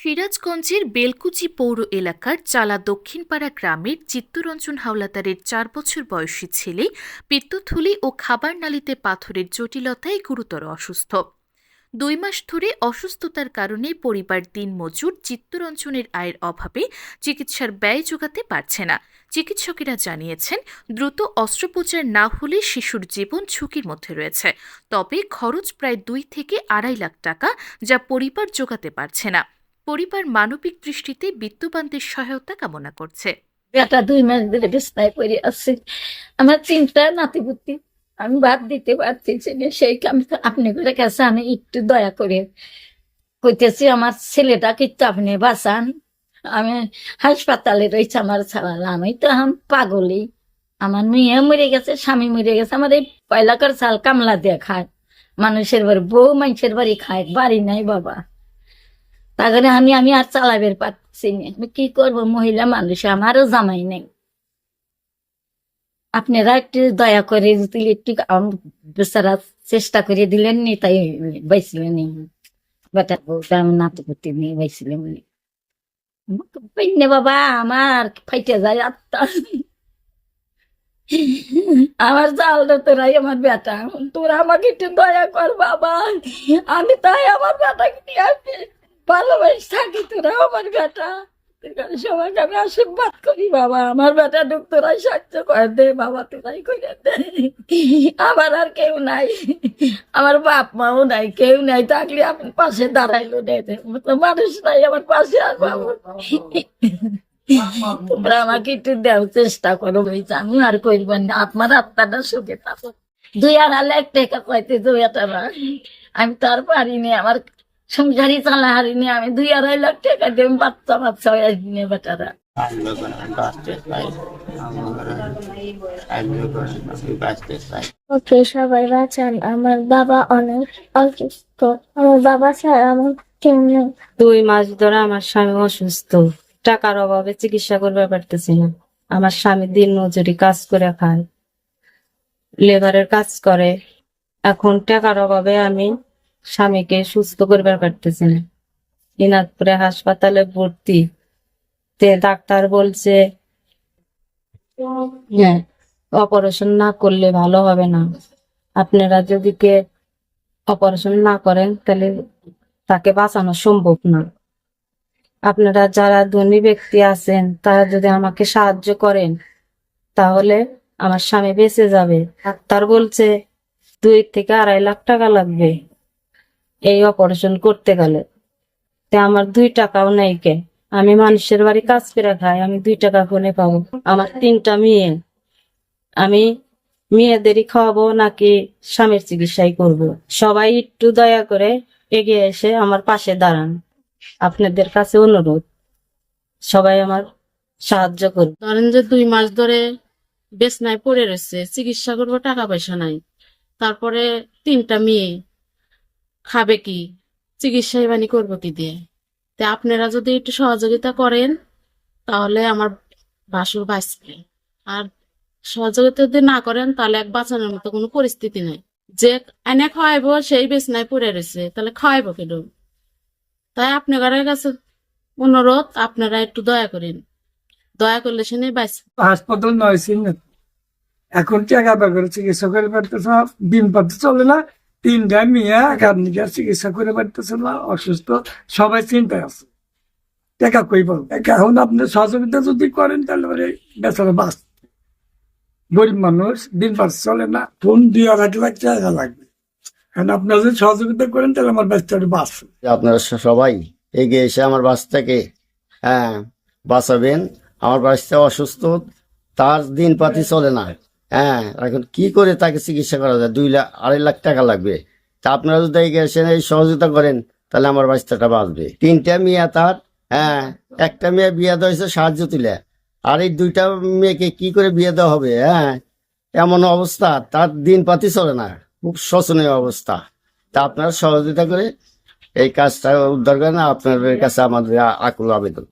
সিরাজগঞ্জের বেলকুচি পৌর এলাকার চালা দক্ষিণপাড়া গ্রামের চিত্তরঞ্জন হাওলাদারের চার বছর বয়সী ছেলে পিত্তথুলি ও খাবার নালিতে পাথরের জটিলতায় গুরুতর অসুস্থ। দুই মাস ধরে অসুস্থতার কারণে পরিবার দিনমজুর চিত্তরঞ্জনের আয়ের অভাবে চিকিৎসার ব্যয় যোগাতে পারছে না। চিকিৎসকেরা জানিয়েছেন, দ্রুত অস্ত্রোপচার না হলে শিশুর জীবন ঝুঁকির মধ্যে রয়েছে, তবে খরচ প্রায় দুই থেকে আড়াই লাখ টাকা যা পরিবার যোগাতে পারছে না। পরিবার মানবিক দৃষ্টিতে বিত্তবানদের সহায়তা কামনা করছে। বেটা দুই মাস ধরে বিছনায় পড়ে আছে। আমার তিনটা নাতিপুতি, আমি বাদ দিতে পারতেছি না সেই আপনি করে কাছে আমি একটু দয়া করে কইতেছি, আমার ছেলেটা কিন্তু আপনি বাঁচান। আমি হাসপাতালে রয়েছে, আমার ছাড়া আমি তো আম পাগলি আমার মেয়ে মরে গেছে, স্বামী মরে গেছে, আমার এই পয়লাকার চাল কামলা দিয়ে খায় মানুষের বাড়ি, বউ মানুষের বাড়ি খায়, বাড়ি নাই বাবা। তারপরে আমি আমি আর চালাবের পারছি না। আমি কি করব? মহিলা মানুষ, আমারও জামাই নেই। আপনারা একটু দয়া করে যদি একটু আম- বেচারা চেষ্টা করে দিলেন নি, তাই বাইছিলেন বেটা পাইনে বাবা, আমার ফাইটে যায় আত্মা। আমার জালটা তোরাই আমার বেটা। তোরা আমাকে একটু দয়া কর বাবা। আমি তাই আমার বেটাকে নিয়ে আমি ভালোবাসি, থাকি তোরা আমার বেটা। সবাইকে আমি আশীর্বাদ করি, বাবা। আমার বেটা দুঃখ তোরাই সাহায্য করে দে, বাবা, তোরাই করে দে। আমার আর কেউ নাই। আমার বাপ মাও নাই, কেউ নাই। থাকলে আপনি পাশে দাঁড়াইলো দে মানুষ নাই, আমার পাশে আর বাবু তোমরা আমাকে একটু দেওয়ার চেষ্টা করো আমি আর করবেন না। আপনার আত্মাটা সুখে থাকো দুই আড়াই লাখ টাকা পাইতে দুই টাকা আমি তো আর পারিনি আমার সংসারই চালা হারিনি আমি। দুই আড়াই লাখ টাকা দিয়ে আমি বাচ্চা বাচ্চা হয়ে বেটারা। আমি বাঁচতে চাই। ওকে সবাই বাঁচান। আমার বাবা অনেক অসুস্থ। আমার বাবা ছাড়া আমার দুই মাস ধরে আমার স্বামী অসুস্থ। টাকার অভাবে চিকিৎসা করতে পারতেছি না। আমার স্বামী দিন মজুরি কাজ করে খায়। লেবারের কাজ করে। এখন টাকার অভাবে আমি স্বামীকে সুস্থ করতে পারতেছি না দিনাজপুরে হাসপাতালে ভর্তি। তে ডাক্তার বলছে হ্যাঁ অপারেশন না করলে ভালো হবে না। আপনারা যদি কে অপারেশন না করেন, তাহলে তাকে বাঁচানো সম্ভব না। আপনারা যারা ধনী ব্যক্তি আছেন, তারা যদি আমাকে সাহায্য করেন, তাহলে আমার স্বামী বেঁচে যাবে। ডাক্তার বলছে, দুই থেকে আড়াই লাখ টাকা লাগবে। এই অপারেশন করতে গেলে। তে আমার দুই টাকাও নেই কে আমি মানুষের বাড়ি কাজ করে খাই, আমি দুই টাকা কোনে পাবো। আমার তিনটা মেয়ে। আমি মেয়েদেরই খাওয়াবো নাকি স্বামীর চিকিৎসাই করব। সবাই একটু দয়া করে এগিয়ে এসে আমার পাশে দাঁড়ান। আপনাদের কাছে অনুরোধ, সবাই আমার সাহায্য করুন। ধরেন যে দুই মাস ধরে বেসনায় পড়ে রয়েছে, চিকিৎসা করব, টাকা পয়সা নাই। তারপরে তিনটা মেয়ে খাবে কি? চিকিৎসা বানি করব কি দিয়ে? তে আপনারা যদি একটু সহযোগিতা করেন, তাহলে আমার বাসুর বাঁচবে। আর সহযোগিতা যদি না করেন, তাহলে এক বাঁচানোর মতো কোনো পরিস্থিতি নেই। যে এনে খাওয়াইবো, সেই বেসনায় পড়ে রয়েছে, তাহলে খাওয়াইবো কেন তাই আপনার কাছে অনুরোধ, আপনারা একটু দয়া করেন। দয়া করলে সে নেই বাঁচবে। হাসপাতাল নয় এখন টাকা বেকার চিকিৎসা করে পারতেছে না দিন পাতে চলে না তিনটা মেয়ে নিজের চিকিৎসা করে পারতেছে না, অসুস্থ, সবাই চিন্তায় আছে। টাকা কই পাবো এখন আপনি সহযোগিতা যদি করেন তাহলে বেচারা বাঁচ গরিব মানুষ, দিন পাতে চলে না, ফোন দুই আড়াই লাখ টাকা লাগবে। এখন আপনারা যদি সহযোগিতা করেন তাহলে আমার বাচ্চাটা যে আপনারা সবাই এগিয়ে এসে আমার বাচ্চাকে হ্যাঁ বাঁচাবেন, আমার বাচ্চা অসুস্থ তার দিন পাতি চলে না। হ্যাঁ এখন কি করে তাকে চিকিৎসা করা যায়? দুই লাখ আড়াই লাখ টাকা লাগবে। তা আপনারা যদি এসে সহযোগিতা করেন, তাহলে আমার বাচ্চাটা বাঁচবে। তিনটা মেয়ে তার হ্যাঁ একটা মেয়ে বিয়ে দেওয়া হয়েছে সাহায্য তুলে, আর এই দুইটা মেয়েকে কি করে বিয়ে দেওয়া হবে হ্যাঁ? এমন অবস্থা, তার দিন পাতি চলে না, খুব শোচনীয় অবস্থা। তা আপনারা সহযোগিতা করে এই কাজটা উদ্ধার করেন, আপনাদের কাছে আমাদের আকুল আবেদন।